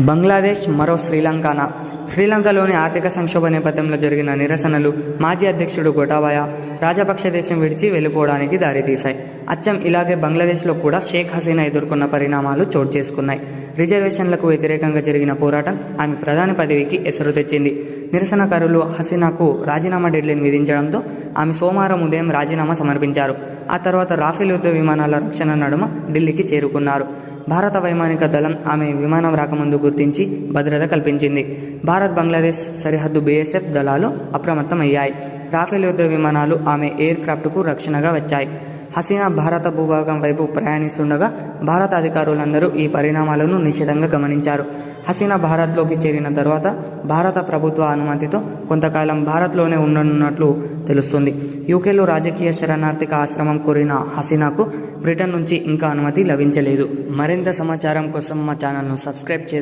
బంగ్లాదేశ్ మరో శ్రీలంకన? శ్రీలంకలోని ఆర్థిక సంక్షోభ నేపథ్యంలో జరిగిన నిరసనలు మాజీ అధ్యక్షుడు గొటాబాయ రాజపక్ష దేశం విడిచి వెళ్ళిపోవడానికి దారితీశాయి. అచ్చం ఇలాగే బంగ్లాదేశ్లో కూడా షేక్ హసీనా ఎదుర్కొన్న పరిణామాలు చోటు చేసుకున్నాయి. రిజర్వేషన్లకు వ్యతిరేకంగా జరిగిన పోరాటం ఆమె ప్రధాని పదవికి ఎసరు తెచ్చింది. నిరసనకారులు హసీనాకు రాజీనామా డెడ్లైన్ విధించడంతో ఆమె సోమవారం ఉదయం రాజీనామా సమర్పించారు. ఆ తర్వాత రాఫెల్ యుద్ధ విమానాల రక్షణ నడుమ ఢిల్లీకి చేరుకున్నారు. భారత వైమానిక దళం ఆమె విమానం రాకముందు గుర్తించి భద్రత కల్పించింది. భారత్ బంగ్లాదేశ్ సరిహద్దు బీఎస్ఎఫ్ దళాలు అప్రమత్తమయ్యాయి. రాఫెల్ యుద్ధ విమానాలు ఆమె ఎయిర్ క్రాఫ్ట్కు రక్షణగా వచ్చాయి. హసీనా భారత భూభాగం వైపు ప్రయాణిస్తుండగా భారత అధికారులందరూ ఈ పరిణామాలను నిశితంగా గమనించారు. హసీనా భారత్లోకి చేరిన తర్వాత భారత ప్రభుత్వ అనుమతితో కొంతకాలం భారత్లోనే ఉండనున్నట్లు తెలుస్తుంది. యూకేలో రాజకీయ శరణార్థిక ఆశ్రమం కోరిన హసీనాకు బ్రిటన్ నుంచి ఇంకా అనుమతి లభించలేదు. మరింత సమాచారం కోసం మా ఛానల్ను సబ్స్క్రైబ్ చేసి